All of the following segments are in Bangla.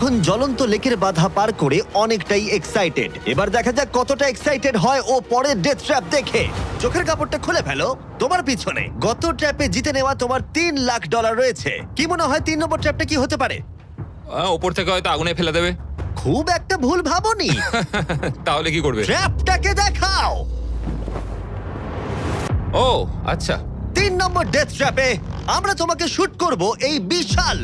এখন জ্বলন্ত লেকের বাধা পার করে অনেকটাই এক্সাইটেড এবার দেখা যাক কতটা এক্সাইটেড হয় ও পরের ডেথ ট্র্যাপ দেখে। চোখের কাপড়টা খুলে ফেলো তোমার পিছনে। গত ট্র্যাপে জিতে নেওয়া তোমার তিন লাখ ডলার রয়েছে। কি মনে হয় তিন নম্বর ট্র্যাপটা কি হতে পারে? আহ, ওপর থেকে হয়তো আগুনে ফেলে দেবে। খুব একটা ভুল ভাবনি। তাহলে কি করবে? ট্র্যাপটাকে দেখাও। ও আচ্ছা। তিন নম্বর ডেথ ট্র্যাপে আমরা তোমাকে শুট করব এই বিশাল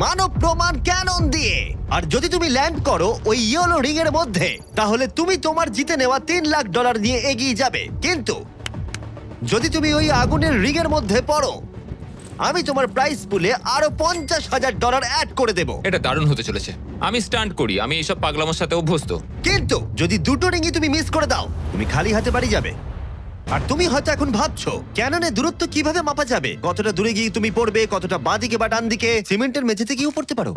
মানব প্রমাণ ক্যানন দিয়ে। আর যদি তুমি ল্যান্ড করো ওই ইয়েলো রিং এর মধ্যে তাহলে তুমি তোমার জিতে নেওয়া তিন লাখ ডলার নিয়ে এগিয়ে যাবে। কিন্তু যদি তুমি ওই আগুনের রিং এর মধ্যে পড়ো আমি তোমার প্রাইস পুলে আরও পঞ্চাশ হাজার ডলার অ্যাড করে দেব। এটা দারুণ হতে চলেছে। আমি স্টান্ট করি আমি এইসব পাগলামোর সাথে অভ্যস্ত। কিন্তু যদি দুটো রিংই তুমি মিস করে দাও তুমি খালি হাতে বাড়ি যাবে। আর তুমি হয়তো এখন ভাবছ ক্যাননে দূরত্ব কীভাবে মাপা যাবে? কতটা দূরে গিয়ে তুমি পড়বে কতটা বাঁদিকে বা ডান দিকে সিমেন্টের মেঝেতে গিয়েও পড়তে পারো।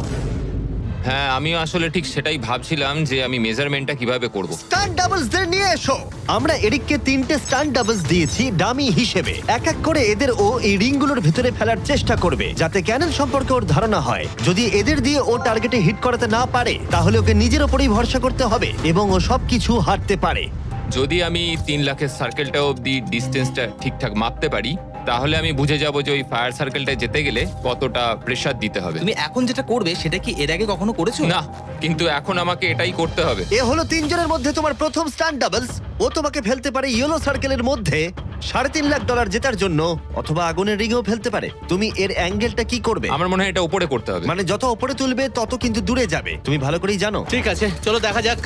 হ্যাঁ আমি আসলে ঠিক সেটাই ভাবছিলাম যে আমি মেজারমেন্টটা কীভাবে করব। স্টান ডাবলস দের নিয়ে এসো। আমরা এরিককে তিনটে স্টান ডাবলস দিয়েছি ডামি হিসেবে। এক এক করে এদের ও এই রিংগুলোর ভিতরে ফেলার চেষ্টা করবে যাতে ক্যানন সম্পর্কে ওর ধারণা হয়। যদি এদের দিয়ে ও টার্গেটে হিট করাতে না পারে তাহলে ওকে নিজের ওপরেই ভরসা করতে হবে এবং ও সবকিছু হারতে পারে। যদি আমি তিন লাখের সার্কেলটা অবধি ডিস্টেন্সটা ঠিকঠাক মাপতে পারি তাহলে আমি বুঝে যাব যে ওই ফায়ার সার্কেলটা যেতে গেলে কতটা প্রেশার দিতে হবে। তুমি এখন যেটা করবে সেটা কি এর আগে কখনো করেছ? না কিন্তু এখন আমাকে এটাই করতে হবে। এ হলো তিনজনের মধ্যে তোমার প্রথম স্টান ডাবলস ও তোমাকে ফেলতে পারে ইয়েলো সার্কেলের মধ্যে সাড়ে তিন লাখ ডলার জেতার জন্য অথবা আগুনের রিঙেও ফেলতে পারে। তুমি এর অ্যাঙ্গেলটা কি করবে? আমার মনে হয় এটা উপরে করতে হবে। মানে যত উপরে তুলবে তত কিন্তু দূরে যাবে। তুমি ভালো করেই জানো। ঠিক আছে চলো দেখা যাক।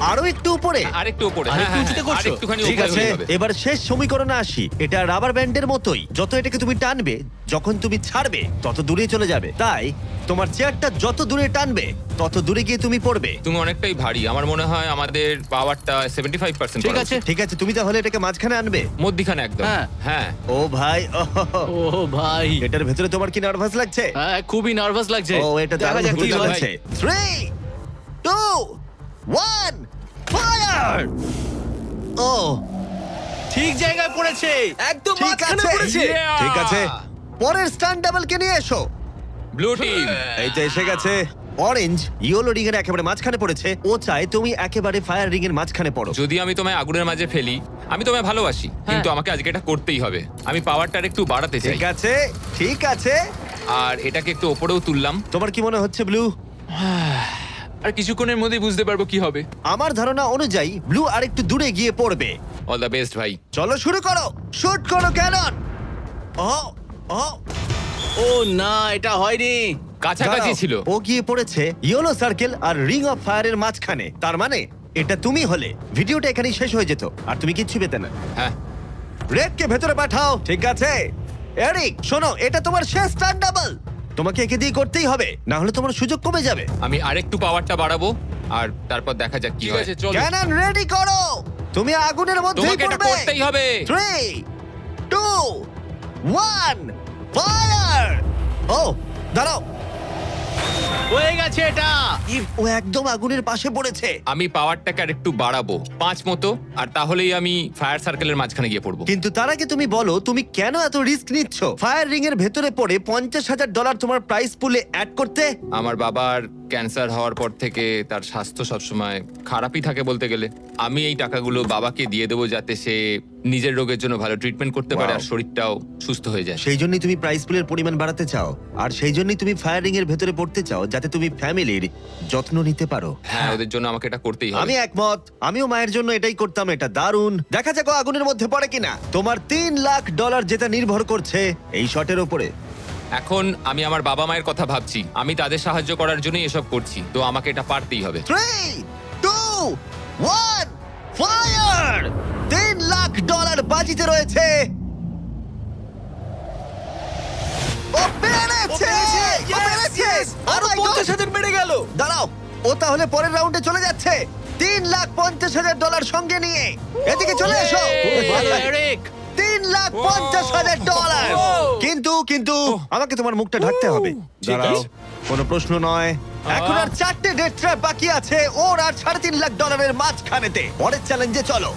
আরও একটু উপরে। আরেকটু উপরে। আরেকটু হ্যাঁ, উঁচুতে হ্যাঁ, করছ? আরেকটুখানি ঠিক উপরে আছে। এবার শেষ সমীকরণে আসি। এটা রাবার ব্যান্ডের মতোই। যত এটাকে তুমি টানবে যখন তুমি ছাড়বে তত দূরে চলে যাবে। তাই তোমার চেয়ারটা যত দূরে টানবে তত দূরে গিয়ে তুমি পড়বে। তুমি অনেকটাই ভারী। আমার মনে হয় আমাদের পাওয়ারটা সেভেন্টি ফাইভ পার্সেন্ট ঠিক আছে। ঠিক আছে তুমি তাহলে এটাকে মাঝখানে আনবে? মধ্যিখানে একদম। হ্যাঁ। হ্যাঁ। ও ভাই ওহ, ও ভাই। এটার ভেতরে তোমার কি নার্ভাস লাগছে? হ্যাঁ খুবই নার্ভাস লাগছে। ও এটা দেখা দারুণ যাক কি হয়। চলেছে থ্রি টু ওয়ান ফায়ার ও ঠিক জায়গায় পড়েছে একদম ঠিক মাঝখানে আছে। পড়েছে Yeah! ঠিক আছে। পরের স্টান ডাবলকে নিয়ে এসো। ব্লু টিম এই তো এসে গেছে। অরেঞ্জ ইয়েলো রিং এর একেবারে মাঝখানে পড়েছে। ও চায় তুমি একেবারে ফায়ার রিং এর মাঝখানে পড়ো। যদি আমি তোমায় আগুনের মাঝে ফেলি আমি তোমায় ভালোবাসি কিন্তু আমাকে আজকে এটা করতেই হবে। আমি পাওয়ারটা একটু বাড়াতে চাই। ঠিক আছে ঠিক আছে। আর এটাকে একটু ওপরেও তুললাম। তোমার কি মনে হচ্ছে ব্লু আর কিছুক্ষণের মধ্যেই বুঝতে পারব কি হবে। আমার ধারণা অনুযায়ী ব্লু আরেকটু দূরে গিয়ে পড়বে। অল দ্য বেস্ট ভাই। চলো শুরু করো। শুট করো ক্যানন ও ও ও না এটা হয়নি। কাছাকাছি দাঁড়াও, ছিল। ও গিয়ে পড়েছে ইয়েলো সার্কেল আর রিং অফ ফায়ারের মাঝখানে। তার মানে এটা তুমি হলে। ভিডিওটা এখানেই শেষ হয়ে যেত আর তুমি কিচ্ছু পেতে না। হ্যাঁ। রেডকে ভেতরে পাঠাও ঠিক আছে? এরিক শোনো এটা তোমার শেষ স্টার ডাবল তোমাকে একে দিয়ে করতেই হবে না হলে তোমার সুযোগ কমে যাবে। আমি আরেকটু পাওয়ারটা বাড়াবো আর তারপর দেখা যাক কি ঠিক হয়। আছে চলো। ক্যানন রেডি করো! তুমি আগুনের মধ্যে তোমাকে এটা পড়বে। করতেই হবে। থ্রি টু ওয়ান ফায়ার ও দাঁড়াও। হয়ে গেছে এটা। ও একদম আগুনের পাশে পড়েছে। আমি পাওয়ারটাকে আর একটু বাড়াবো? পাঁচ মতো আর তাহলেই আমি ফায়ার সার্কেলের মাঝখানে গিয়ে পড়ব। কিন্তু তার আগে তুমি বলো তুমি কেন এত রিস্ক নিচ্ছ? ফায়ার রিং এর ভেতরে পড়ে পঞ্চাশ হাজার ডলার তোমার প্রাইস পুলে অ্যাড করতে? আমার বাবার ক্যান্সার হওয়ার পর থেকে তার স্বাস্থ্য সবসময় খারাপই থাকে বলতে গেলে। আমি এই টাকাগুলো বাবাকে দিয়ে দেবো যাতে সে নিজের রোগের জন্য ভালো ট্রিটমেন্ট করতে পারে Wow. আর শরীরটাও সুস্থ হয়ে যায়। সেই জন্যই তুমি প্রাইস পুলের পরিমাণ বাড়াতে চাও। আর সেই জন্যই তুমি ফায়ার এর ভেতরে পড়তে চাও যাতে তুমি ফ্যামিলির যত্ন নিতে পারো। হ্যাঁ ওদের জন্য আমাকে এটা করতেই হবে। আমি একমত। আমিও মায়ের জন্য এটাই করতাম এটা দারুণ। দেখা যাক ও আগুনের মধ্যে পড়ে কিনা। তোমার তিন লাখ ডলার যেটা নির্ভর করছে এই শটের উপরে এখন আমি আমার বাবা মায়ের কথা ভাবছি আমি তাদের সাহায্য করার জন্যই এসব করছি তো আমাকে এটা পারতেই হবে থ্রি টু ওয়ান ফায়ার তিন লাখ ডলার বাজিতে রয়েছে ও পেরেছে ও পেরেছে আরও Oh! পঞ্চাশ হাজার বেড়ে গেল দাঁড়াও ও তাহলে পরের রাউন্ডে চলে যাচ্ছে তিন লাখ পঞ্চাশ হাজার ডলার সঙ্গে নিয়ে এদিকে চলে এসো তিন লাখ পঞ্চাশ হাজার ডলার কিন্তু আমাকে তোমার মুখটা ঢাকতে হবে। দাঁড়াও কোনো প্রশ্ন নয়। এখন আর চারটে ডেট ট্র্যাপ বাকি আছে। ওর আর সাড়ে তিন লাখ ডলারের মাঝখানেতে। পরের চ্যালেঞ্জে চলো।